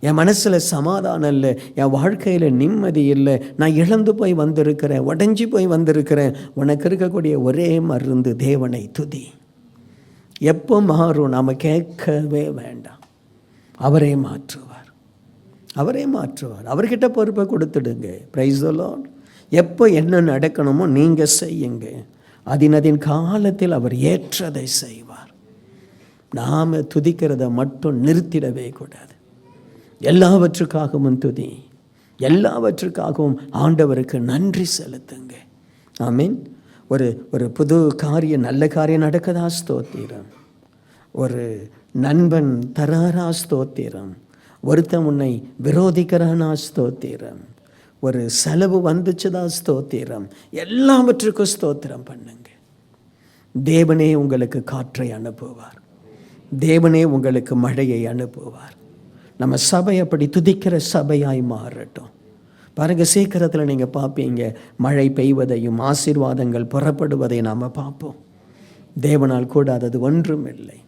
என் மனசில் சமாதானம் இல்லை என் வாழ்க்கையில் நிம்மதி இல்லை. நான் இழந்து போய் வந்திருக்கிறேன் உடஞ்சி போய் வந்திருக்கிறேன். உனக்கு இருக்கக்கூடிய ஒரே மருந்து தேவனை துதி. எப்போ மாறும் நாம் கேட்கவே வேண்டாம். அவரே மாற்றுவார். அவரே மாற்றுவார். அவர்கிட்ட பொறுப்பை கொடுத்துடுங்க. ப்ரைஸ் எப்போ என்ன நடக்கணுமோ நீங்கள் செய்யுங்க. அதினதின் காலத்தில் அவர் ஏற்றதை செய்வார். நாம் துதிக்கிறத மட்டும் நிறுத்திடவே கூடாது. எல்லாவற்றுக்காகவும் துதி. எல்லாவற்றுக்காகவும் ஆண்டவருக்கு நன்றி செலுத்துங்க. ஆமீன். ஒரு ஒரு புது காரியம் நல்ல காரியம் நடக்கதா? ஸ்தோத்திரம். ஒரு நண்பன் தராரா? ஸ்தோத்திரம். ஒருத்தன் உன்னை விரோதிக்கிறானா? ஸ்தோத்திரம். ஒரு செலவு வந்துச்சுதா? ஸ்தோத்திரம். எல்லாவற்றுக்கும் ஸ்தோத்திரம் பண்ணுங்க. தேவனே உங்களுக்கு காற்றை அனுப்புவார். தேவனே உங்களுக்கு மழையை அனுப்புவார். நம்ம சபை அப்படி துதிக்கிற சபையாய் மாறட்டும். பாருங்க சீக்கிரத்தில் நீங்கள் பார்ப்பீங்க மழை பெய்வதையும் ஆசீர்வாதங்கள் புறப்படுவதை நாம் பார்ப்போம். தேவனால் கூடாதது ஒன்றும் இல்லை